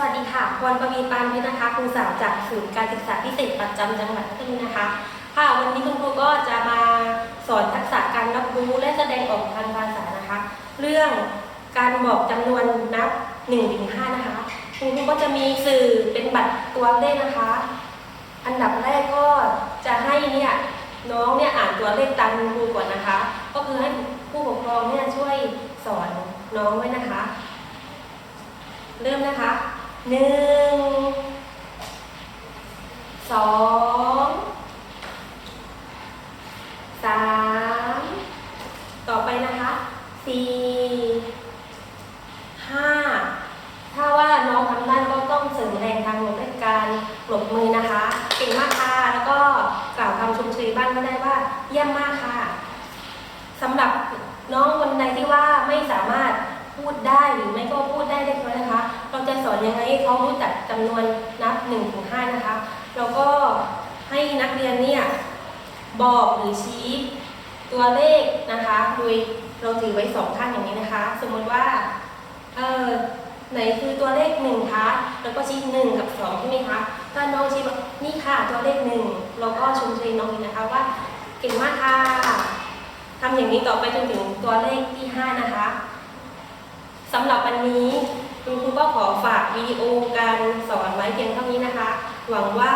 พรประวีปานเพชรนะคะครูสาวจากศูนย์การศึกษาพิเศษประจำจังหวัดพัทลุงนะคะ ค่ะ วันนี้คุณครูก็จะมาสอนทักษะการรับรู้และแสดงออกทางภาษานะคะ เรื่องการบอกจำนวนนับ1ถึง5นะคะคุณครูก็จะมีสื่อเป็นบัตรตัวเลขนะคะ อันดับแรกก็จะให้เนี่ยน้องเนี่ยอ่านตัวเลขตามคุณครูก่อนนะคะ ก็คือให้ผู้ปกครองเนี่ยช่วยสอนน้องไว้นะคะ เริ่มนะคะ หนึ่งสองสามต่อไปนะคะสี่ห้าถ้าว่าน้องทำได้ก็ต้องเสริมแรงทางลมด้วยการปรบมือนะคะเก่งมากค่ะ แล้วก็กล่าวคำชมเชยบ้านก็ได้ว่า เยี่ยมมากค่ะสำหรับน้องคนใดที่ว่าไม่สามารถ พูดได้หรือไม่ก็พูดได้เล็กน้อยนะคะ เราจะสอนยังไงให้เขารู้จักจำนวนนับ1นถึงหนะคะเราก็ให้นักเรียนเนี่ยบอกหรือชี้ตัวเลขนะคะโดยเราถือไว้สองข้างอย่างนี้นะคะ สมมติว่าเออไหนคือตัวเลขหนึ่งคะแล้วก็ชี้หนึ่งกับสองใช่ไหมคะถ้าน้องชี้ว่านี่ค่ะตัวเลขหนึ่งเราก็ชมเชยน้องอีกนะคะว่าเก่งมากค่ะทำอย่างนี้ต่อไปจนถึงตัวเลขที่ห้านะคะ สำหรับวันนี้คุณครูก็ขอฝากวิดีโอการสอนไว้เพียงเท่านี้นะคะ หวังว่า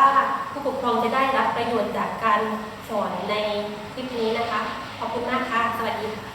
ผู้ปกครองจะได้รับประโยชน์จากการสอนในคลิปนี้นะคะ ขอบคุณมากค่ะ สวัสดีค่ะ